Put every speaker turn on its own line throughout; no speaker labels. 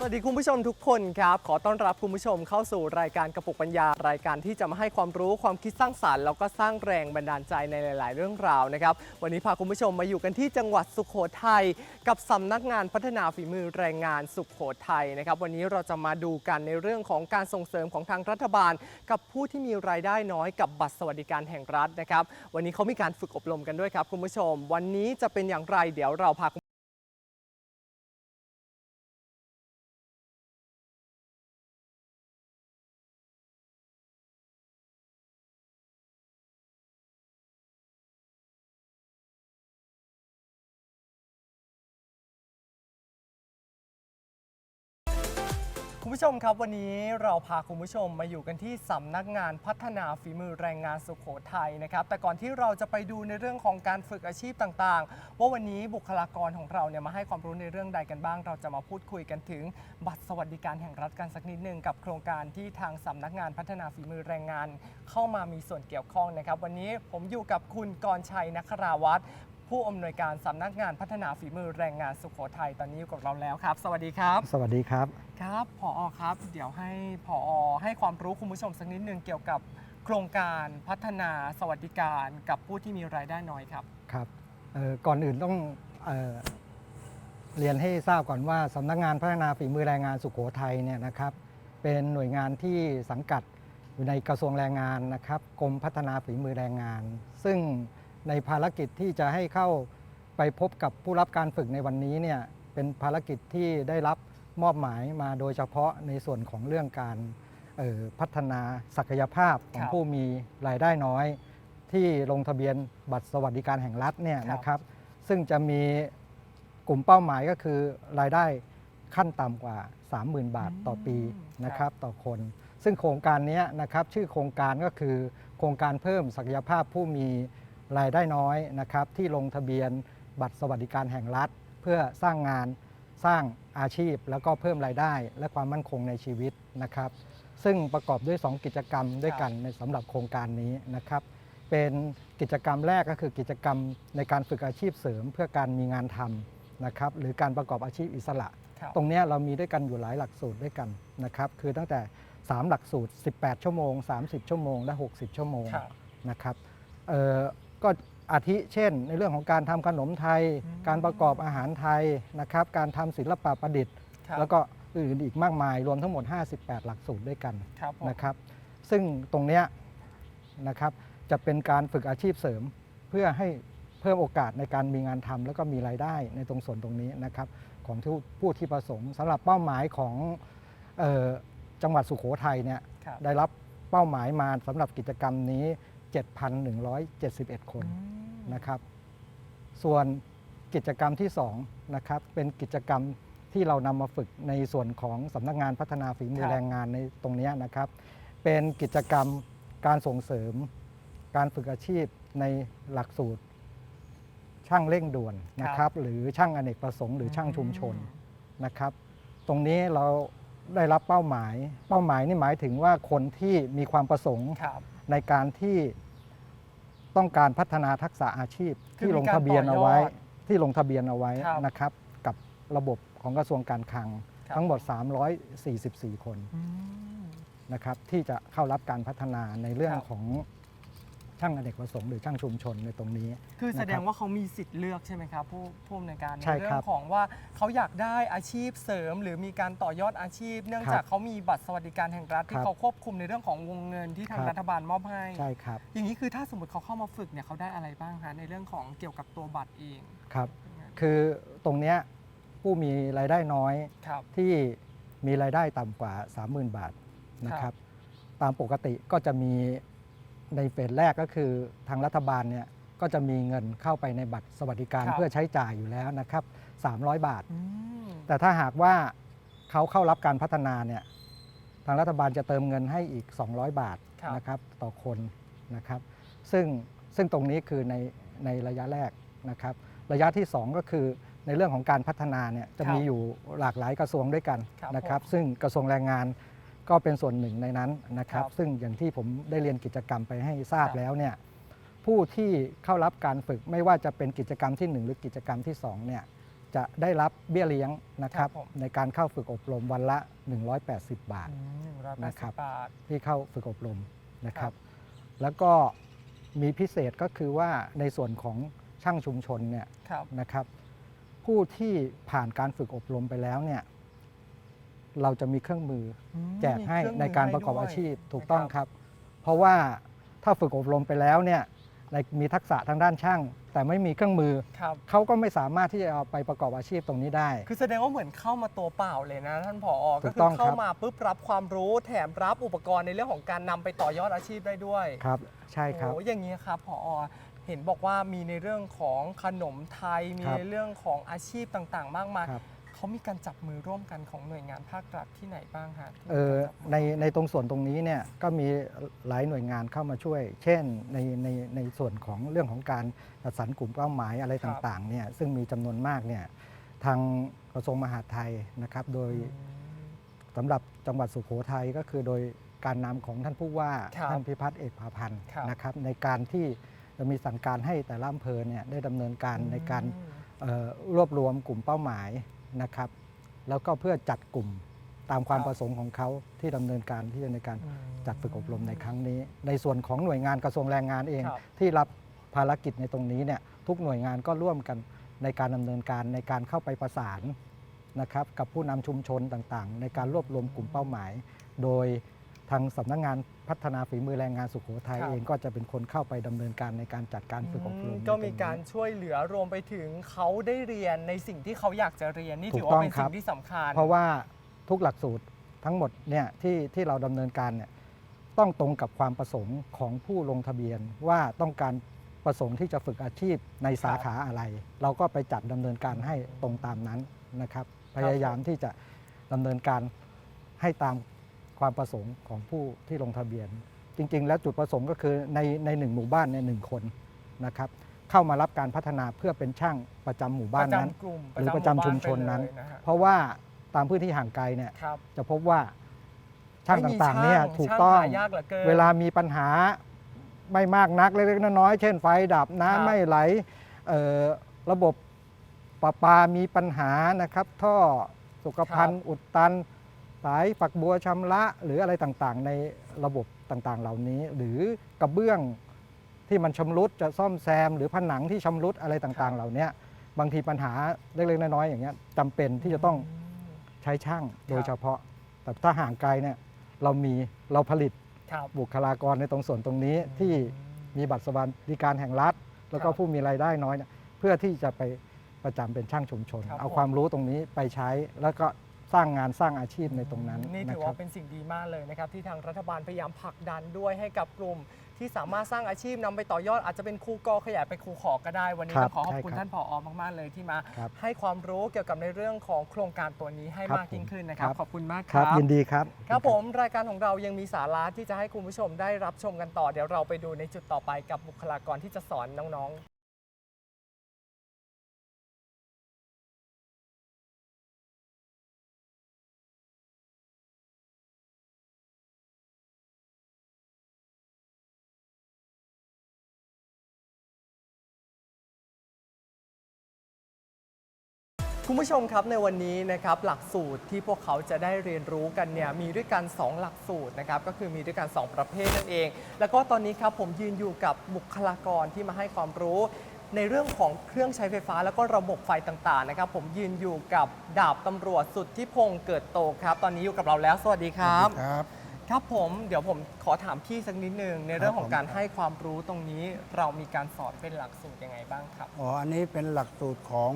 สวัสดีคุณผู้ชมทุกคนครับ ขอต้อนรับคุณผู้ชมเข้าสู่รายการกระปุกปัญญารายการที่จะมาให้ความรู้ความคิดสร้างสารรค์แล้วก็สร้างแรงบันดาลใจในหลาย ๆ เรื่องราวนะครับ วันนี้พาคุณผู้ชมมาอยู่กันที่จังหวัดสุขโขทัยกับสำนักงานพัฒนาฝีมือแรงงานสุขโขทัยนะครับ วันนี้เราจะมาดูกันในเรื่องของการส่งเสริมของทางรัฐบาล กับผู้ที่มีรายได้น้อยกับบัตรสวัสดิการแห่งรัฐนะครับ วันนี้เขามีการฝึกอบรมกันด้วยครับคุณผู้ชม วันนี้จะเป็นอย่างไรเดี๋ยวเราพา คุณผู้ชมครับวันนี้เราพาคุณผู้ชมมาอยู่กันที่สำนักงานพัฒนาฝีมือแรงงานสุขโขทัยนะครับ แต่ก่อนที่เราจะไปดูในเรื่องของการฝึกอาชีพต่างๆ ว่าวันนี้บุคลากรของเราเนี่ยมาให้ความรู้ในเรื่องใดกันบ้าง เราจะมาพูดคุยกันถึงบัตรสวัสดิการแห่งรัฐกันสักนิดหนึ่งกับโครงการที่ทางสำนักงานพัฒนาฝีมือแรงงาน เข้ามามีส่วนเกี่ยวข้องนะครับ วันนี้ผมอยู่กับคุณกรชัยนักราวัฒน์ ผู้อำนวยการสำนักงานพัฒนาฝีมือแรงงานสุขโขทัยตอนนี้อยู่กับเราแล้วครับ สวัสดีครับ
สวัสดีครับ
ครับผอครับ เดี๋ยวให้ผอให้ความรู้คุณผู้ชมสักนิดนึงเกี่ยวกับโครงการพัฒนาสวัสดิการกับผู้ที่มีรายได้น้อยครับ
ครับเอ่อก่อนอื่นต้องเออเรียนให้ทราบก่อนว่าสำนักงานพัฒนาฝีมือแรงงานสุขโขทัยเนี่ยนะครับ เป็นหน่วยงานที่สังกัดอยู่ในกระทรวงแรงงานนะครับกรมพัฒนาฝีมือแรงงาน ซึ่ง ในภารกิจที่จะให้เข้าไปพบกับผู้รับการฝึกในวันนี้เนี่ยเป็นภารกิจที่ได้รับมอบหมายมาโดยเฉพาะในส่วนของเรื่องการเอ่อพัฒนาศักยภาพของ
ครับ
ผู้มีรายได้น้อย ที่ลงทะเบียนบัตรสวัสดิการแห่งรัฐเนี่ย
ครับ
นะครับซึ่งจะมีกลุ่มเป้าหมายก็คือรายได้ขั้นต่ำกว่า 30,000 บาทต่อปีนะครับต่อคน ซึ่งโครงการเนี้ยนะครับชื่อโครงการก็คือโครงการเพิ่มศักยภาพผู้มี รายได้น้อยนะครับที่ลงทะเบียนบัตรสวัสดิการแห่งรัฐ เพื่อสร้างงานสร้างอาชีพ แล้วก็เพิ่มรายได้ และความมั่นคงในชีวิตนะครับ ซึ่งประกอบด้วย 2 กิจกรรมด้วยกันในสำหรับโครงการนี้นะครับ เป็นกิจกรรมแรกก็คือกิจกรรมในการฝึกอาชีพเสริม เพื่อการมีงานทำนะครับหรือการประกอบอาชีพอิสระ
ครับ
ตรงเนี้ยเรามีด้วยกันอยู่หลายหลักสูตรด้วยกันนะครับคือตั้งแต่ 3 หลักสูตร 18 ชั่วโมง 30 ชั่วโมง และ 60 ชั่วโมง
ครับ
นะครับเอ่อ ก็อาทิเช่น ในเรื่องของการทำขนมไทย
อืม
การประกอบอาหารไทยนะครับ การทำศิลปะประดิษฐ์
ครับ
แล้วก็อื่นอีกมากมายรวมทั้งหมด 58 หลักสูตรด้วยกัน
ครับผม
นะครับ ซึ่งตรงเนี้ยนะครับจะเป็นการฝึกอาชีพเสริมเพื่อให้เพิ่มโอกาสในการมีงานทำแล้วก็มีรายได้ในตรงส่วนตรงนี้นะครับของผู้ผู้ที่ประสงค์สำหรับเป้าหมายของเออจังหวัดสุโขทัยเนี่ย
ครับ
ได้รับเป้าหมายมาสำหรับกิจกรรมนี้ 7,171 คน
อืม
นะครับ ส่วนกิจกรรมที่2นะครับเป็นกิจกรรมที่เรานำมาฝึกในส่วนของสำนักงานพัฒนาฝีมื
ครั
อบแรงงานในตรงเนี้ยนะครับ เป็นกิจกรรมการส่งเสริม การฝึกอาชีพในหลักสูตร ช่างเร่งด่วนนะครับ หรือช่างอเนกประสงค์หรือช่างชุมชนนะครับ ตรงนี้เราได้รับเป้าหมาย เป้าหมายนี่หมายถึงว่าคนที่มีความประสงค์
ครับ
ในการที่ต้องการพัฒนาทักษะอาชีพ
คือ
ที่
มี
ลง
การ
ทะเบียนเอาไว้
ต่อยอด
ที่ลงทะเบียนเอาไว้
ครับ
นะครับ กับระบบของกระทรวงการคลัง
ครับ
ทั้งหมด 344 คน
อืม
นะครับที่จะเข้ารับการพัฒนาในเรื่อง
ครับ
ของ ช่างอเนกประสงค์หรือช่างชุมชนในตรงนี้
คือแสดง
นะครับ
ว่าเขามีสิทธิ์เลือกใช่ไหมครับผู้ผู้อำนวยการใน
ใช่
เรื่
ครั
อบงของว่าเขาอยากได้อาชีพเสริม หรือมีการต่อยอดอาชีพ เนื่อง
ครับ
จากเขามีบัตรสวัสดิการแห่งรัฐที่
ครับ
เขาควบคุมในเรื่องของวงเงินที่ทาง
ครับ
รัฐบาลมอบให้
ใช่ครับ
อย่างนี้คือถ้าสมมติเขาเข้ามาฝึกเนี่ยเขาได้อะไรบ้างคะในเรื่องของเกี่ยวกับตัวบัตรเอง
ครับ คือตรงเนี้ยผู้มีรายได้น้อย
ครับ
ที่มีรายได้ต่ำกว่า 30,000 บาทนะค
ครั
รับ
บ
ตามปกติก็จะมี ในเฟสแรกก็คือทางรัฐบาลเนี่ยก็จะมีเงินเข้าไปในบัตรสวัสดิการ
ครับ
เพื่อใช้จ่ายอยู่แล้วนะครับ 300 บาท
อืม
แต่ถ้าหากว่าเขาเข้ารับการพัฒนาเนี่ยทางรัฐบาลจะเติมเงินให้อีก 200 บาท
ครับ
นะครับต่อคนนะครับ ซึ่งซึ่งตรงนี้คือในในระยะแรกนะครับ ระยะที่ 2 ก็คือในเรื่องของการพัฒนาเนี่ยจะมีอยู่หลากหลายกระทรวงด้วยกัน
ครับ
นะครับ
ผม
ซึ่งกระทรวงแรงงาน ก็เป็นส่วนหนึ่งในนั้นนะครับ
ครับ
ซึ่งอย่างที่ผมได้เรียนกิจกรรมไปให้ทราบ
ครับ
แล้วเนี่ยผู้ที่เข้ารับการฝึกไม่ว่าจะเป็นกิจกรรมที่1หรือกิจกรรมที่2เนี่ยจะได้รับเบี้ยเลี้ยงนะครับ
ครับผม
ในการเข้าฝึกอบรมวันละ 180 บาท
อืมหนึ่งร้อยแปด
นะ
สิ
ครับ
บบาท
ที่เข้าฝึกอบรมนะค
ครั
รับ
บ
แล้วก็มีพิเศษก็คือว่าในส่วนของช่างชุมชนเนี่ย
ครับ
นะครับผู้ที่ผ่านการฝึกอบรมไปแล้วเนี่ย เราจะมีเครื่องมือ
อืม
แจกให้
มีเครื่องมื
ในการประกอบ
ให้ด้วย
อาชีพถูก
นะ
ต้องครับ เพราะว่าถ้าฝึกอบรมไปแล้วเนี่ยในมีทักษะทางด้านช่าง แต่ไม่มีเครื่องมือ
ครับ
เขาก็ไม่สามารถที่จะเอาไปประกอบอาชีพตรงนี้ได้
คือแสดงว่าเหมือนเข้ามาตัวเปล่าเลยนะท่านผอ
ถู
ก็
ก
คื
ต้
อ
องครับ
เข้ามาปุ๊บรับความรู้แถมรับอุปกรณ์ในเรื่องของการนำไปต่อยอดอาชีพได้ด้วย
ครับ ใช่ครับ
โอ้อย่างนี้ครับผอเห็นบอกว่ามีในเรื่องของขนมไทย มี
ครับ
ในเรื่องของอาชีพต่างๆ มากมาย
ครับ
เขามีการจับมือร่วมกันของหน่วยงานภาครัฐที่ไหนบ้างฮะที่
เออ
มีการจับมือ
ในในตรงส่วนตรงนี้เนี่ยก็มีหลายหน่วยงานเข้ามาช่วย เช่นในในในส่วนของเรื่องของการจัดสรรกลุ่มเป้าหมายอะไรต่างๆเนี่ยซึ่งมีจำนวนมากเนี่ยทางกระทรวงมหาดไทยนะครับ โดย
อืม
สำหรับจังหวัดสุโขทัยก็คือโดยการนำของท่านผู้ว่า
ครับ
ท่านพิพัฒน์เอกพาพันธ์
ครับ
นะครับ ในการที่จะมีสั่งการให้แต่ละอำเภอเนี่ยได้ดำเนินการในการ
อืม
เอ่อรวบรวมกลุ่มเป้าหมาย นะครับ แล้วก็เพื่อจัดกลุ่มตามความ
ครับ
ประสงค์ของเขาที่ดำเนินการที่จะในการ
อืม
จัดฝึกอบรมในครั้งนี้ ในส่วนของหน่วยงานกระทรวงแรงงานเอง
ครับ
ที่รับภารกิจในตรงนี้เนี่ยทุกหน่วยงานก็ร่วมกันในการดำเนินการในการเข้าไปประสานนะครับกับผู้นำชุมชนต่างๆ ในการรวบรวมกลุ่มเป้าหมาย โดย ทางสำนักงานพัฒนาฝีมือแรงงานสุโขทัย
ครับ
เองก็จะเป็นคนเข้าไปดำเนินการในการจัดการฝึกอบร
อื
ม
ม
ใน
ก็
ตง
มี
นี้
การช่วยเหลือรวมไปถึงเขาได้เรียนในสิ่งที่เขาอยากจะเรียนนี่
ถู
ถื
ก
อว่า
ต้อง
เป็น
ครั
สิ่
บ
งที่สำคัญ
เพราะว่าทุกหลักสูตรทั้งหมดเนี่ยที่ที่เราดำเนินการเนี่ยต้องตรงกับความประสงค์ของผู้ลงทะเบียนว่าต้องการประสงค์ที่จะฝึกอาชีพในสาขาอะไร เราก็ไปจัดดำเนินการให้ตรงตามนั้นนะครับ พยายามที่จะดำเนินการให้ตาม ความประสงค์ของผู้ที่ลงทะเบียน จริง ๆ แล้วจุดประสงค์ก็คือในในหนึ่งหมู่บ้านในยหนึ่งคนนะครับเข้ามารับการพัฒนาเพื่อเป็นช่างประจำหมู่บ้านนั้น
ประจำกลุ่ม
หรือประจำชุมชนนั้น
หมู่บ้าไปเลยะฮะ
เพราะว่าตามพื้นที่ห่างไกลเนี่ย
ครับ
จะพบว่าช่าง
ไม่มี
ต่างๆเนี่ย
ช่าง
ถูกต้อง
ช่างหายากเหลือเกิน
เวลามีปัญหาไม่มากนักเล็กๆน้อยๆเช่นไฟดับ
ครับ
น้ำไม่ไหลเอ่อระบบประปามีปัญหานะครับ ท่อสุขภัณฑ์อุดตัน สายฝักบัวชำระหรืออะไรต่างๆ ในระบบต่างๆ เหล่านี้ หรือกระเบื้องที่มันชำรุดจะซ่อมแซม หรือผนังที่ชำรุดอะไรต่างๆ เหล่านี้บางทีปัญหาเล็กๆน้อยๆอย่างเงี้ยจำเป็นที่จะต้องใช้ช่างโดยเฉพาะ แต่ถ้าห่างไกลเนี่ยเรามีเราผลิต
ครับ
บุคลากรในตรงส่วนตรงนี้ที่มีบัตรสวัสดิการแห่งรัฐ แล้วก็
ครับ
ผู้มีรายได้น้อยเนี่ยเพื่อที่จะไปประจำเป็นช่างชุมชน
ครับ
เอา
ผม
ความรู้ตรงนี้ไปใช้แล้วก็ สร้างงานสร้างอาชีพในตรงนั้น
นี่
นะ
ถือ
ครั
ว่า
บ
เป็นสิ่งดีมากเลยนะครับ ที่ทางรัฐบาลพยายามผลักดันด้วยให้กับกลุ่ม ที่สามารถสร้างอาชีพนำไปต่อยอดอาจจะเป็นครูกอขยายไปครูขอก็ได้ วันนี้
ครั
ต้อบงขอขอบคุณ
ใช่ครับ
ท่านผอมาก ๆ เลยที่มา
ครับ
ให้ความรู้เกี่ยวกับในเรื่องของโครงการตัวนี้ให้
ครับ
มากยิ่งขึ้นนะครับ
ผม
ขอบคุณมากค
ครั
รั
บบยินดีครับ
ครับผมรายการของเรายังมีสาระที่จะให้คุณผู้ชมได้รับชมกันต่อ เดี๋ยวเราไปดูในจุดต่อไปกับบุคลากรที่จะสอนน้องๆ คุณผู้ชมครับในวันนี้นะครับหลักสูตรที่พวกเขาจะได้เรียนรู้กันเนี่ยมีด้วยกัน 2 หลักสูตรนะครับก็คือมีด้วยกัน 2 ประเภทนั่นเอง แล้วก็ตอนนี้ครับผมยืนอยู่กับบุคลากรที่มาให้ความรู้ ในเรื่องของเครื่องใช้ไฟฟ้าแล้วก็ระบบไฟต่างๆนะครับผมยืนอยู่กับดาบตำรวจสุดที่พงษ์เกิดโตครับ ตอนนี้อยู่กับเราแล้ว สวัสดีครับ
ครับ
ครับผมเดี๋ยวผมขอถามพี่สักนิดนึงในเรื่องของ
ผม
การให้ความรู้ตรงนี้เรามีการสอนเป็นหลักสูตรยังไงบ้างครับ
อ๋อ อันนี้เป็นหลักสูตรของ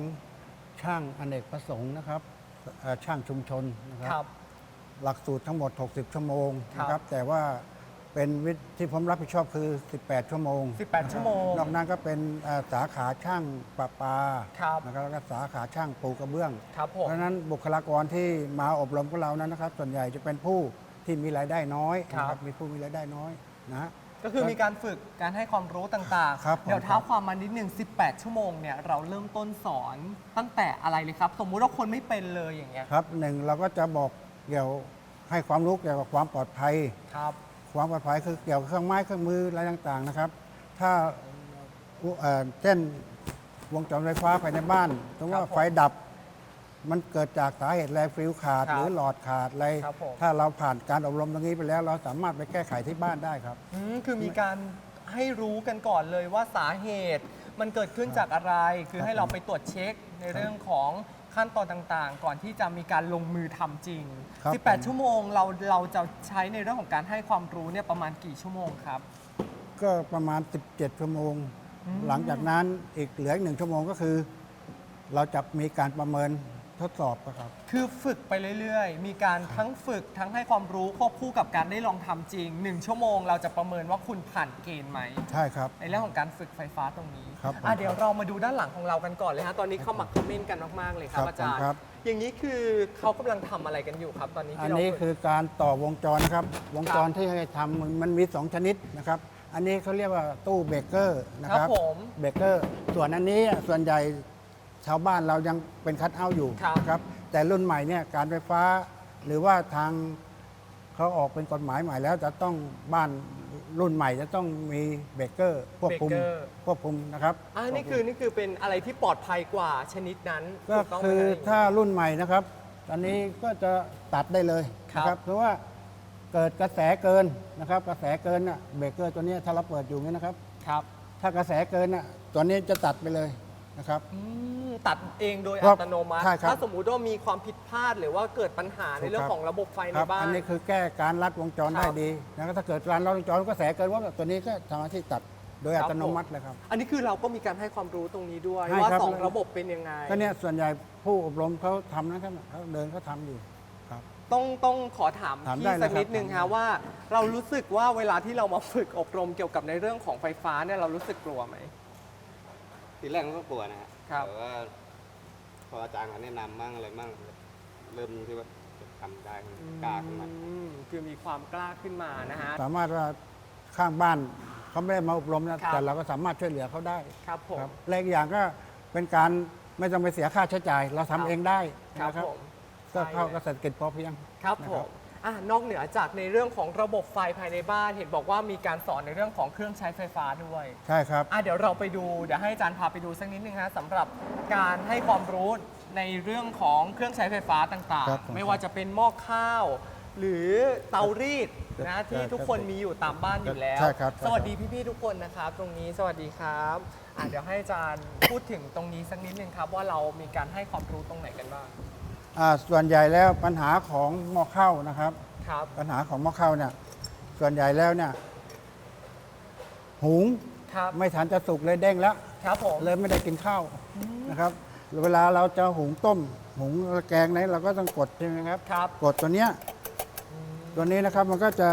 ช่างอเนกประสงค์นะครับเอ่อช่างชุมชนนะค
ครั
รับหลักสูตรทั้งหมด 60 ชั่วโมงนะ
ค
ค
รั
รับบ แต่ว่าเป็นวิทย์ที่ผมรับผิดชอบคือ 18 ชั่วโมง
18ชั่วโมง
นอกนั้นก็เป็นเอ่อสาขาช่างประปา
ครับ
นะครับแล้วก็สาขาช่างปูกระเบื้อง
ครับผ
เพ
ม
ราะฉะนั้นบุคลากรที่มาอบรมกับเรานั้นนะครับ ส่วนใหญ่จะเป็นผู้ที่มีรายได้น้อยนะค
ครั
รับบมีผู้มีรายได้น้อยนะฮะ
ก็คือมีการฝึกการให้ความรู้ต่าง
ครับผม
เดี๋ยวเท้าความมานิดนึง18 ชั่วโมงเนี่ยเราเริ่มต้นสอนตั้งแต่อะไรเลยครับ สมมุติว่าคนไม่เป็นเลยอย่างเงี้ย
ครับหนึ่งเราก็จะบอกเกี่ยวให้ความรู้เกี่ยวกับความปลอดภัย
ครับ
ความปลอดภัยคือเกี่ยวกับเครื่องไม้เครื่องมืออะไรต่างๆนะครับ ถ้าอุเอ่อเช่นวงจรไฟฟ้าภายในบ้านสมมติว่าไฟดับ มันเกิดจากสาเหตุแรงฟิวขาด
ครับ
หรือหลอดขาดอะไร
ครับผม
ถ้าเราผ่านการอบรมตรงนี้ไปแล้ว เราสามารถไปแก้ไขที่บ้านได้ครับ
อืมคือมีการให้รู้กันก่อนเลยว่าสาเหตุ มันเกิดขึ้นจากอะไร คือให้เราไปตรวจเช็คในเรื่องของขั้นตอนต่างๆ ก่อนที่จะมีการลงมือทำจริง
ครับ
18 ชั่วโมงเราเราจะใช้ในเรื่องของการให้ความรู้เนี่ยประมาณกี่ชั่วโมงครับ
ก็ประมาณ 17 ชั่วโมง หลังจากนั้นอีกเหลืออีกหนึ่งชั่วโมงก็คือ เราจะมีการประเมิน ทดสอบนะครับ
คือฝึกไปเรื่อยๆ มีการทั้งฝึกทั้งให้ความรู้ควบคู่กับการได้ลองทำจริง 1 ชั่วโมงเราจะประเมินว่าคุณผ่านเกณฑ์ไหม
ใช่ครับ
ในเรื่องของการฝึกไฟฟ้าตรงนี้
ครับผม
อะเดี๋ยวเรามาดูด้านหลังของเรากันก่อนเลยฮะ ตอนนี้เข้ามาคอมเมนต์กันมากๆเลยครับ
ครับ
อาจารย์
ผมครับ
อย่างนี้คือเขากำลังทำอะไรกันอยู่ครับ ตอนนี้
อั
ที่
น
เรา
นี้
ฝึก
คือการต่อวงจรนะครับ วงจรที่ให้ทำมันมันมี 2 ชนิดนะครับ อันนี้เขาเรียกว่าตู้เบรกเกอร์นะ
ค
ค
รั
รั
บบผม
เบรกเกอร์ส่วนอันนี้ส่วนใหญ่ ชาวบ้านเรายังเป็นคัดเอาท์อยู่
ครับ
นะครับ แต่รุ่นใหม่เนี่ยการไฟฟ้า หรือว่าทางเขาออกเป็นกฎหมายใหม่แล้วจะต้องบ้านรุ่นใหม่จะต้องมีเบรกเกอร์ควบคุม
เบรกเกอร์
ควบคุมนะครับ
อ่านี่คือนี่คือเป็นอะไรที่ปลอดภัยกว่าชนิดนั้น
ก็
ถูต้องไหม
คือ
รับ
ถ้ารุ่นใหม่นะครับอันนี้ก็จะตัดได้เลย
ครับ
นะเพราะว่าเกิดกระแสเกินนะครับ กระแสเกินน่ะเบรกเกอร์ตัวเนี้ยถ้าเราเปิดอยู่เงี้ยนะครับ
ครับ
ถ้ากระแสเกินน่ะตัวนี้จะตัดไปเลย นะครับ
อืมตัดเองโดย
ครั
อั
บ
ตโนมัติ
ใช่ครับ
ถ้าสมมุติว่ามีความผิดพลาดหรือว่าเกิดปัญหาในเรื่อง
ถูกครับ
ของระบบไฟ
ค
ใน
รับ
บ้าน
อันนี้คือแก้การลัดวงจร
ค
ได้
รับ
ดีนะครับถ้าเกิดการลัดวงจรกระแสเกินว่าตัวนี้ก็ทำหน้าที่ตัดโดย
ครั
อั
บ
ตโนมัติเลยครับ
อันนี้คือเราก็มีการให้ความรู้ตรงนี้ด้วย
ให้
ว่า
ครับ
สองระบบเป็นยังไง
ก็เนี่ยส่วนใหญ่ผู้อบรมเขาทำนะครับเขาเดินเขาทำอยู่ครับ
ต้องต้องขอถาม
ถาม
พี่
ได้เลย
สักนิด
ครับ
นึง
ถาม
ฮะ
ได้
ว่าเรารู้สึกว่าเวลาที่เรามาฝึกอบรมเกี่ยวกับในเรื่องของไฟฟ้าเนี่ยเรารู้สึกกลัวไหม
ทีแรกก็กลัวนะฮะ
ครับ
แต่ว่า พออาจารย์เขาแนะนำมั่งอะไรมั่งเริ่มที่ว่าจะทำได้กล้าขึ้นมา
อืมคือมีความกล้าขึ้นมานะฮะ
สามารถว่าข้างบ้านเขาไม่ได้มาอบรม
ครั
นะ
บ
แต่เราก็สามารถช่วยเหลือเขาได้
ครับผม
ครับและอีกอย่างก็เป็นการไม่ต้องไปเสียค่าใช้จ่าย เราทำ
ครับ
เองได้
ครับ
นะครับ
ผม
ก็เข้า
ใช่
กับเศรษฐกิจพอเพียง
ครับ
นะ
ผ
ครับ
ม อะนอกเหนือจากในเรื่องของระบบไฟภายในบ้าน เห็นบอกว่ามีการสอนในเรื่องของเครื่องใช้ไฟฟ้าด้วย
ใช่ครับ
อะเดี๋ยวเราไปดูเดี๋ยวให้อาจารย์พาไปดูสักนิดนึงฮะสำหรับการให้ความรู้ในเรื่องของเครื่องใช้ไฟฟ้าต่าง
ครับผม
ๆ ไม่ว่าจะเป็นหม้อข้าว หรือเตารีดนะที่ทุกคนมีอยู่ตามบ้านอยู่แล้ว
ใช่ครับ
สวัสดีพี่ๆทุกคนนะครับ ตรงนี้สวัสดีครับอะเดี๋ยวให้อาจารย์พูดถึงตรงนี้สักนิดนึงครับว่าเรามีการให้ความรู้ตรงไหนกันบ้าง
อ่า ส่วนใหญ่แล้วปัญหาของหม้อข้าวนะครับ
ครับ
ปัญหาของหม้อข้าวเนี่ย ส่วนใหญ่แล้วเนี่ย หุง
ครับ
ไม่ทันจะสุกเลยเด้งแล้ว
ครับผม
เลยไม่ได้กินข้าวนะครับ เวลาเราจะหุงต้ม หุงแกงไหนเราก็ต้องกดใช่ไหมครับ
ครับ
กดตัวเนี้ยตัวนี้นะครับมันก็จะ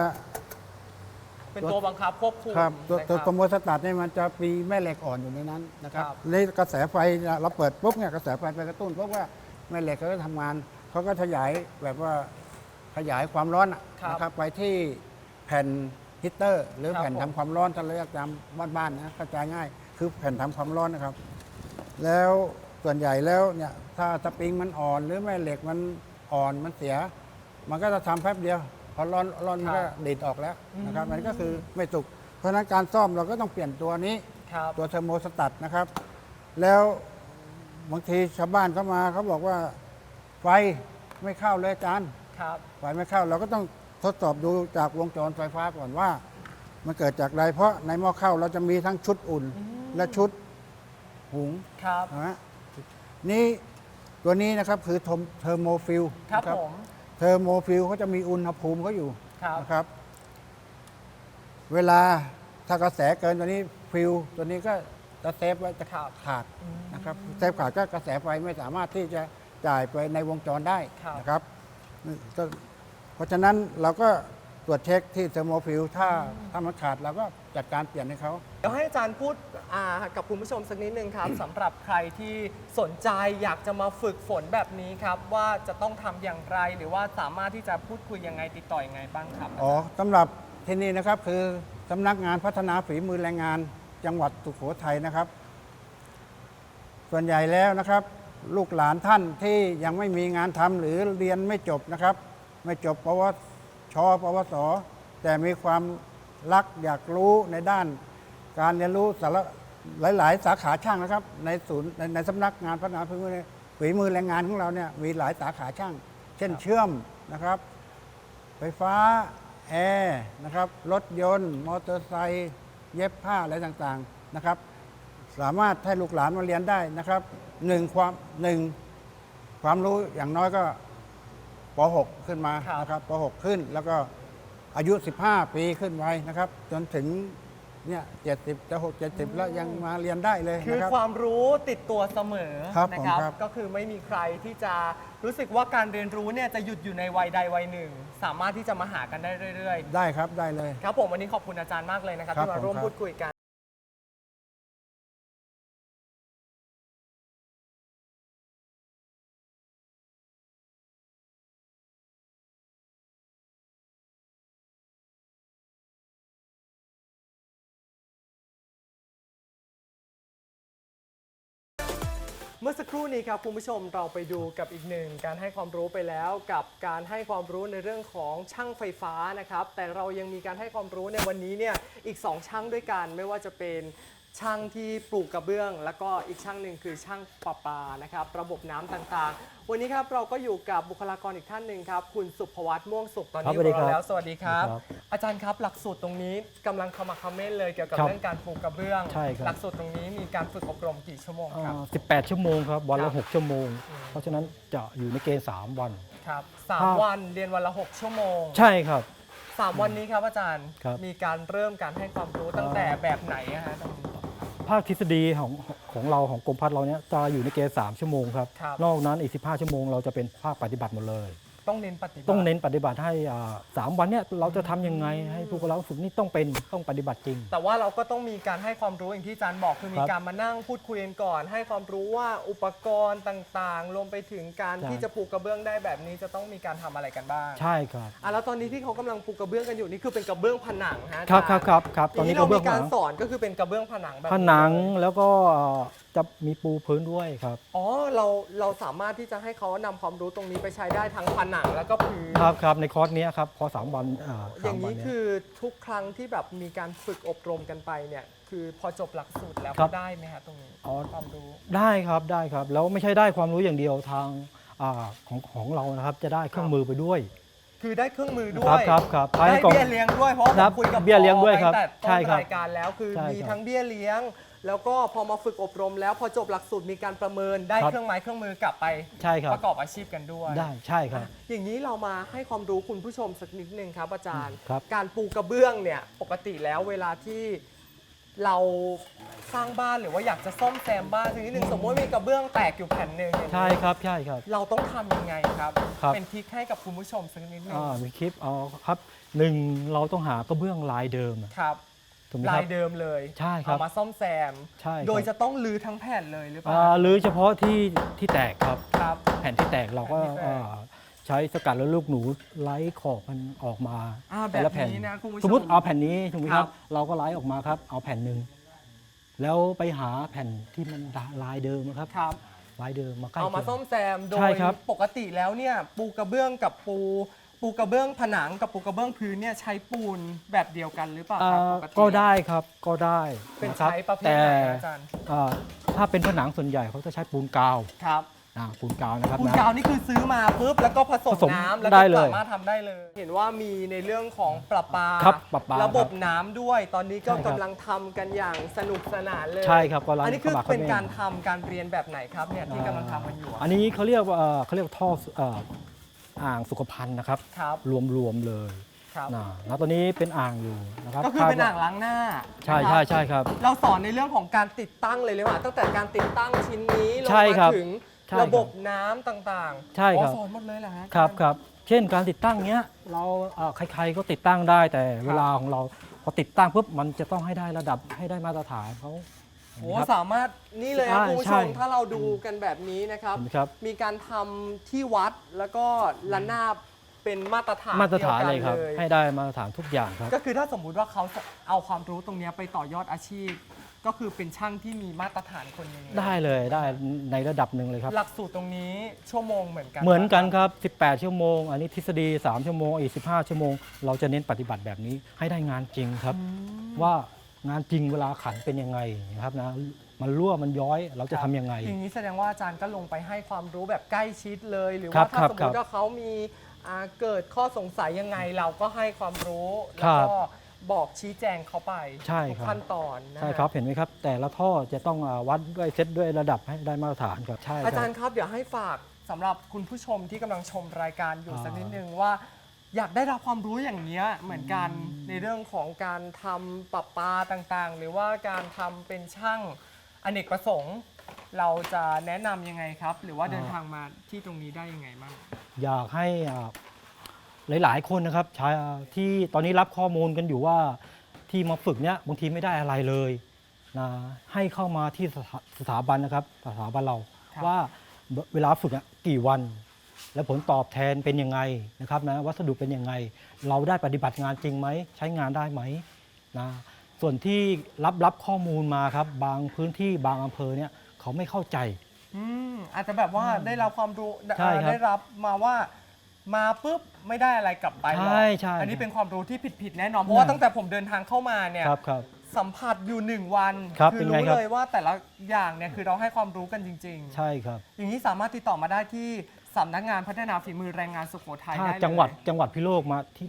เป็นตัวบังคับควบคุม
ครับตัว
นะ
ตัว
ครับ
ตัวโมสตัดเนี่ยมันจะมีแม่เหล็กอ่อนอยู่ในนั้นนะครับ
ครับ
ในกระแสไฟเนี่ยเราเปิดปุ๊บเนี่ยกระแสไฟไปกระตุ้นเพราะว่า แม่เหล็กเขาก็ทำงานเขาก็ขยายแบบว่าขยายความร้อนอะ
ครับ
นะครับไปที่แผ่นฮีตเตอร์ หรือ
ครับ
แผ่น
ผม
ทำความร้อนถ้าเราเรียกตามบ้านๆนะเข้าใจง่าย คือแผ่นทำความร้อนนะครับ แล้วส่วนใหญ่แล้วเนี่ยถ้าสปริงมันอ่อน หรือแม่เหล็กมันอ่อนมันเสีย มันก็จะทำแป๊บเดียวพอร้อนร้อนมันก็ดีดออกแล้วนะครับมันก็คือไม่สุกเพราะฉะนั้นการซ่อมเราก็ต้องเปลี่ยนตัวนี้
ครับ
ตัวเทอร์โมสตัตนะครับ แล้ว บางทีชาวบ้านเขามาเขาบอกว่าไฟไม่เข้าเลยอาจารย์
ครับ
ไฟไม่เข้าเราก็ต้องทดสอบดูจากวงจรไฟฟ้าก่อนว่า มันเกิดจากอะไรเพราะในหม้อข้าวเราจะมีทั้งชุดอุ่น และชุดหุง
ครับ
นะฮะนี่ตัวนี้นะครับคือเทอร์โมฟิล
ครับผม
เทอร์โมฟิลเขาจะมีอุณหภูมิเขาอยู่
ครับ
นะครับ เวลาถ้ากระแสเกินตัวนี้ฟิลตัวนี้ก็ จะเซฟไว้จะขาดขาดนะครับเซฟขาดก็กระแสไฟไม่สามารถที่จะจ่ายไปในวงจรได้
ครับ
นะครับนี่ก็เพราะฉะนั้นเราก็ตรวจเช็คที่เทอร์โมฟิลถ้าถ้ามันขาดเราก็จัดการเปลี่ยนให้เขา
เดี๋ยวให้อาจารย์พูดอ่ากับคุณผู้ชมสักนิดนึงครับสำหรับใครที่สนใจอยากจะมาฝึกฝนแบบนี้ครับ ว่าจะต้องทำอย่างไรหรือว่าสามารถที่จะพูดคุยยังไงติดต่อยังไงบ้างครับ
อ๋อสำหรับที่นี่นะครับคือสำนักงานพัฒนาฝีมือแรงงาน จังหวัดสุโขทัยนะครับ ส่วนใหญ่แล้วนะครับ ลูกหลานท่านที่ยังไม่มีงานทำหรือเรียนไม่จบนะครับ ไม่จบปวชปวส แต่มีความรักอยากรู้ในด้าน การเรียนรู้สารหลาย ๆ สาขาช่างนะครับ ในศูนย์ในในสำนักงานพัฒนาฝีมือฝีมือแรงงานของเราเนี่ยมีหลายสาขาช่าง เช่นเชื่อมนะครับ ไฟฟ้าแอร์นะครับ รถยนต์ มอเตอร์ไซค์ เย็บผ้าอะไรต่างๆนะครับ สามารถให้ลูกหลานมาเรียนได้นะครับหนึ่งความหนึ่งความรู้อย่างน้อยก็ป .6 ขึ้นมา
ครับ
นะครับป .6 ขึ้น แล้วก็อายุ 15 ปีขึ้นไปนะครับ จนถึง เนี่ยเจ็ดสิบจะหกเจ็ดสิบแล้วยังมาเรียนได้เลย
คือ
นะครับ
ความรู้ติดตัวเสมอ
ครับ
นะ
ผม
ครับ
ครับ
ก็คือไม่มีใครที่จะรู้สึกว่าการเรียนรู้เนี่ยจะหยุดอยู่ในวัยใดวัยหนึ่ง สามารถที่จะมาหากันได้เรื่อย
ได้ครับได้เลย
ๆ ครับผมวันนี้ขอบคุณอาจารย์มากเลยนะครับ
ครับ
ที่มาร่วม
ผมครับ
พูดคุยกัน เมื่อสักครู่นี้ครับคุณผู้ชมเราไปดูกับอีกหนึ่งการให้ความรู้ไปแล้วกับการให้ความรู้ในเรื่องของช่างไฟฟ้านะครับ แต่เรายังมีการให้ความรู้ในวันนี้เนี่ยอีก 2 ช่างด้วยกันไม่ว่าจะเป็น ช่างที่ปลูกกระเบื้อง แล้วก็อีกช่างหนึ่งคือช่างประปานะครับ ระบบน้ำต่างๆ วันนี้ครับเราก็อยู่กับบุคลากรอีกท่านหนึ่งครับ คุณสุภวัตม่วงสุขตอนนี้
ครับสวัสดี
อยู่กับเรา
ครับ
แล้วสวัสดีครับ
ครับ
อาจารย์ครับหลักสูตรตรงนี้กำลังขมักเขม้นเลยเกี่ยวกับ
ครับ
เรื่องการปลูกกระเบื้อง
ใช่ครับ
หลักสูตรตรงนี้มีการฝึกอบรมกี่ชั่วโมงครับ
อ่า18 ชั่วโมงครับ วัน
ครั
ละ
บ
6 ชั่วโมงเพราะฉะนั้นจะอยู่ในเกณฑ์ 3 วัน
ครับสาม
ครับ
วันเรียนวันละ6ชั่วโมง
ใช่ครับ
สามวันนี้ครับอาจารย์
ครับ
มีการเริ่มการให้ความรู้ตั้งแต่แบบไหนอะฮะ
ภาคทฤษฎีของของเราของกรมพัฒน์เราเนี้ยจะอยู่ในเกณฑ์3ชั่วโมงครับ
ครับ
นอกนั้นอีก 15 ชั่วโมงเราจะเป็นภาคปฏิบัติหมดเลย
ต้องเน้นปฏิบัติ
ต้องเน้นปฏิบัติให้อ่าสามวันเนี้ยเราจะทำยังไงให้ผู้เราฝึกนี่ต้องเป็นต้องปฏิบัติจริง
แต่ว่าเราก็ต้องมีการให้ความรู้อย่างที่อาจารย์บอกคือมี
ครับ
การมานั่งพูดคุยกันก่อน ให้ความรู้ว่าอุปกรณ์ต่างๆรวมไปถึงการ
ใช่
ที่จะปลูกกระเบื้องได้แบบนี้จะต้องมีการทำอะไรกันบ้าง
ใช่ครับ
อะแล้วตอนนี้ที่เขากำลังปลูกกระเบื้องกันอยู่นี่คือเป็นกระเบื้องผนังฮะอา
ครั
จา
บ
ย์
ครับครับครับตอนนี้
ที
ก็
เรา
เบื้
มี
องห
กา
ลั
รงสอนก็คือเป็นกระเบื้องผนังแบบ
ผ
นี้
นัง
เลย
แล้วก็อ่า จะมีปูพื้นด้วยครับ
อ๋อเราเราสามารถที่จะให้เขานำความรู้ตรงนี้ไปใช้ได้ทั้งผนังแล้วก็พื้น
ครับครับในคอร์สเนี้ยครับคอร์สสามวันอ่า
อย่า
สาม
ง
วั
นี้
เย
คือทุกครั้งที่แบบมีการฝึกอบรมกันไปเนี่ย คือพอจบหลักสูตรแล้ว
ครั
ก็
บ
ได้ไหมฮะตรงนี้
อ๋อ
ความรู้
ได้ครับได้ครับ แล้วไม่ใช่ได้ความรู้อย่างเดียวทางอาของของเรานะครับ จะได้เครื่องมือไปด้วย
คือได้เครื่องมือด้
ครั
ว
บ
ย
ครับครับ
ได้
กล่อง
เบี้ยเลี้ยงด้วยเพราะว่า
ค
ผ
รับ
มคุยกับ
เบี้ยเลี้ยงด้วยครับ
ตั้งแต่
ใช่
ต้น
ครับ
รายการแล้วคือ
ใช่
มี
ครับ
ทั้งเบี้ยเลี้ยง แล้วก็พอมาฝึกอบรมแล้วพอจบหลักสูตรมีการประเมินได้
ครับ
เครื่องไม้เครื่องมือกลับไป
ใช่ครับ
ประกอบอาชีพกันด้วย
ได้ใช่ครับ
อะอย่างนี้เรามาให้ความรู้คุณผู้ชมสักนิดนึงครับอาจารย์
ครับ
การปูกระเบื้องเนี่ยปกติแล้วเวลาที่ เราสร้างบ้านหรือว่าอยากจะซ่อมแซมบ้านสักนิดนึงสมมติมีกระเบื้องแตกอยู่แผ่นหนึ่งอย่างนี้
ใช่ครับใช่ครับ
เราต้องทำยังไงครับ
ครับ
เป็นทริคให้กับคุณผู้ชมสักนิดนึง
อ่ามีคลิปอ๋อครับหนึ่งเราต้องหากระเบื้องลายเดิม
ครับ
ถูกไหม
ลา
ครั
ย
บ
เดิมเลย
ใช่ครับ
เอามาซ่อมแซม
ใช่ครับ
โดยจะต้องรื้อทั้งแผ่นเลยหรือเปล่า
อ่าหรือเฉพาะที่ที่แตกครับ
ครับ
แผ่นที่แตกเราก็
แผ่นที่แตก
อ่าใช้สกัดแล้วลูกหนูไล่ขอบมันออกมา
อ่า
แต่ละแผ่น
แบบนี้นะคุณผู้ชม
สมมติเอาแผ่นนี้ถูกไหมค
ครั
รับ บ เราก็ไล่ออกมาครับ เอาแผ่นหนึ่งแล้วไปหาแผ่นที่มันลายเดิมนะครับ
ครับ
ลายเดิมมาใกล้
เอามา
คียง
ซ่อมแซมโด
ใช่
ย
ครับ
ปกติแล้วเนี่ยปูกระเบื้องกับปูปูกระเบื้องผนังกับปูกระเบื้องพื้นเนี่ยใช้ปูนแบบเดียวกันหรือเปล่าครับ
อ่า
ปกติ
ก็ได้ครับก็ได้
เป็น
นะครับ
ใช้ประเภท
แต่
ไหนนะอาจารย์
อ่าถ้าเป็นผนังส่วนใหญ่เขาจะใช้ปูนกาว
ครับ
อ่าปูนกาวนะครับ
ปูน
นะ
กาวนี่คือซื้อมาปุ๊บแล้วก็ผสม
ผสม
น้ำแล้ว
ได้
ก็
เลย
สามารถทำได้เลย เห็นว่ามีในเรื่องของประปา
ครับประปา
ระบบ
ครับ
น้ำด้วย ตอนนี้ก็
ใช่ครับ
กำลังทำกันอย่างสนุกสนานเลย
ใช่ครับกำลัง
อันนี้คือ
ขมักเขม้น
เป็นการทำการเรียนแบบไหนครับเนี่ยที่กำลังทำกันอยู่อะ
อันนี้เขาเรียกว่าเอ่อเขาเรียกว่าท่อเอ่ออ่างสุขภัณฑ์นะครับ
ครับ
รวมๆเลย
ครับ
นะแล้วตอนนี้เป็นอ่างอยู่นะครับ
ก็คือเป็น
ดว่
อ่างล้างหน้า
ใช่
นะครับ
ใช่ใช่ครับ
เราสอนในเรื่องของการติดตั้งเลยเลยว่าตั้งแต่การติดตั้งชิ้นนี้ลง
ใช่ครั
มา
บ
ถึง
ใช่ครับ
ระบบน้ำต่างๆ
ใช่ครับ
อ๋อสอนหมดเลยเหรอฮะ
ครับครับเช่นการติดตั้งเนี้ยเราเอ่อใครๆก็ติดตั้งได้แต่เวลาของเราพอติดตั้งปุ๊บมันจะต้องให้ได้ระดับให้ได้มาตรฐานเขา
โอ้
เห็นไหมครับ
สามารถนี่เลยครับ
ใช่
คุณผู้ช
ใช่
มถ้าเราดูกันแบบนี้นะครับ
เห็นไหมครับ
มีการทำที่วัดแล้วก็ระนาบเป็นมาตรฐาน
มาตรฐานเลยครับ
ดีวกัน
ให้ได้มาตรฐานทุกอย่างครับ
ก็คือถ้าสมมุติว่าเขาเอาความรู้ตรงเนี้ยไปต่อยอดอาชีพ ก็คือเป็นช่างที่มีมาตรฐานคนหนึงเลย
ได้เลยได้ในระดับหนึ่งเลยครับ
หลักสูตรตรงนี้ชั่วโมงเหมือนกัน
เหมือนกันครับ 18 ชั่วโมง อันนี้ทฤษฎี 3 ชั่วโมงอีก15 ชั่วโมง เราจะเน้นปฏิบัติแบบนี้ให้ได้งานจริงครับ ว่างานจริงเวลาขันเป็นยังไงนะครับนะมันรั่วมันย้อยเราจะทำยังไง
อย่างนี้แสดงว่าอาจารย์ก็ลงไปให้ความรู้แบบใกล้ชิดเลย หรือ
ครั
ว่า
บ
ถ้า
ครับ
สม
ครั
ม
บ
ติว่าเขามีอ่าเกิดข้อสงสัยยังไงเราก็ให้ความรู้
ค
แล้ว
รับ
ก็ บอกชี้แจงเขาไป
ใช่
ทุก
ครับ
ขั้นตอนนะ
ใช่
ฮะ
ครับเห็นไหมครับ แต่ละท่อจะต้องอ่าวัดด้วยเซตด้วยระดับให้ได้มาตรฐานครับใช่ค
อา
รั
จา
บ
รย์ครับเดี๋ยวให้ฝากสำหรับคุณผู้ชมที่กำลังชมรายการอยู่
อ่า
สักนิดนึงว่า อยากได้รับความรู้อย่างเนี้ยเหมือนกันในเรื่องของการทำปรับปาต่างๆ หรือว่าการทำเป็นช่างอเนกประสงค์ เราจะแนะนำยังไงครับ หรือว่าเดินทางมาที่ตรงนี้ได้ยังไงบ้าง
อยากให้อ่า หลาย ๆ คนนะครับใช้อ่าที่ตอนนี้รับข้อมูลกันอยู่ว่าที่มาฝึกเนี้ยบางทีไม่ได้อะไรเลยนะให้เข้ามาที่สถาสถาบันนะครับสถาบันเรา
ครับ
ว่าเวลาฝึกอะกี่วัน แล้วผลตอบแทนเป็นยังไงนะครับนะวัสดุเป็นยังไง เราได้ปฏิบัติงานจริงไหม ใช้งานได้ไหมนะส่วนที่รับรับข้อมูลมาครับ บางพื้นที่บางอำเภอเนี่ยเขาไม่เข้าใจ
อืมอาจจะแบบว่าได้รับความรู้
ใช่ครับ
ได้รับมาว่า มาปุ๊บไม่ได้อะไรกลับไปหรอก
ใช่ใช่
อันนี้เป็นความรู้ที่ผิดๆแน่นอน เพราะว่าตั้งแต่ผมเดินทางเข้ามาเนี่ย
ครับครับ
สัมผัสอยู่หนึ่งวัน
ครับ
อ
เป็นไง
รู้
ครับ
เลยว่าแต่ละอย่างเนี่ยคือเราให้ความรู้กันจริง
ใช่ครับ
ๆอย่างนี้สามารถติดต่อมาได้ที่สำนักงานพัฒนาฝีมือแรงงานสุโขทัย
ถ้า
ได้เลย
จังหวัดจังหวัดพิโลกมาที่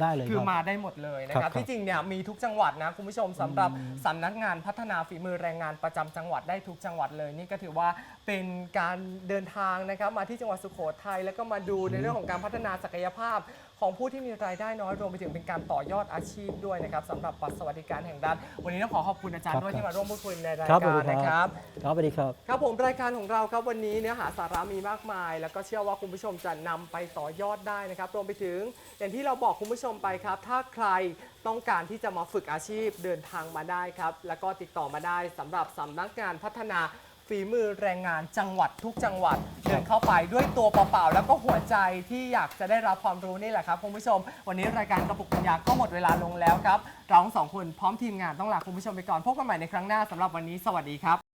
ได้เลย
คือ
ครับ
มาได้หมดเลยนะค
ครั
รับบ
ครับ
ที่จริงเนี่ยมีทุกจังหวัดนะคุณผู้ชมสำหรับสำนักงานพัฒนาฝีมือแรงงานประจำจังหวัดได้ทุกจังหวัดเลยนี่ก็ถือว่าเป็นการเดินทางนะครับมาที่จังหวัดสุโขทัยแล้วก็มาดูในเรื่องของการพัฒนาศักยภาพ ของผู้ที่มีรายได้น้อยรวมไปถึงเป็นการต่อยอดอาชีพด้วยนะครับสำหรับบัตรสวัสดิการแห่งรัฐวันนี้ต้องขอขอบคุณอาจาร
ครั
ย์
บ
ด้วยที่มาร่วมพูดคุยในราย
ครับส
กา
วั
ร
สดี
นะค
ค
รั
รับบครับสวัสดีครับ
ครับผมรายการของเราครับวันนี้เนื้อหาสาระมีมากมาย แล้วก็เชื่อว่าคุณผู้ชมจะนำไปต่อยอดได้นะครับรวมไปถึงอย่างที่เราบอกคุณผู้ชมไปครับ ถ้าใครต้องการที่จะมาฝึกอาชีพเดินทางมาได้ครับ แล้วก็ติดต่อมาได้สำหรับสำนักงานพัฒนา ฝีมือแรงงานจังหวัดทุกจังหวัดเดินเข้าไปด้วยตัวเปล่าๆแล้วก็หัวใจที่อยากจะได้รับความรู้นี่แหละครับคุณผู้ชม วันนี้รายการกระปุกปัญญาก็หมดเวลาลงแล้วครับเราทั้งสองคนพร้อมทีมงานต้องลาคุณผู้ชมไปก่อนพบกันใหม่ในครั้งหน้าสำหรับวันนี้สวัสดีครับ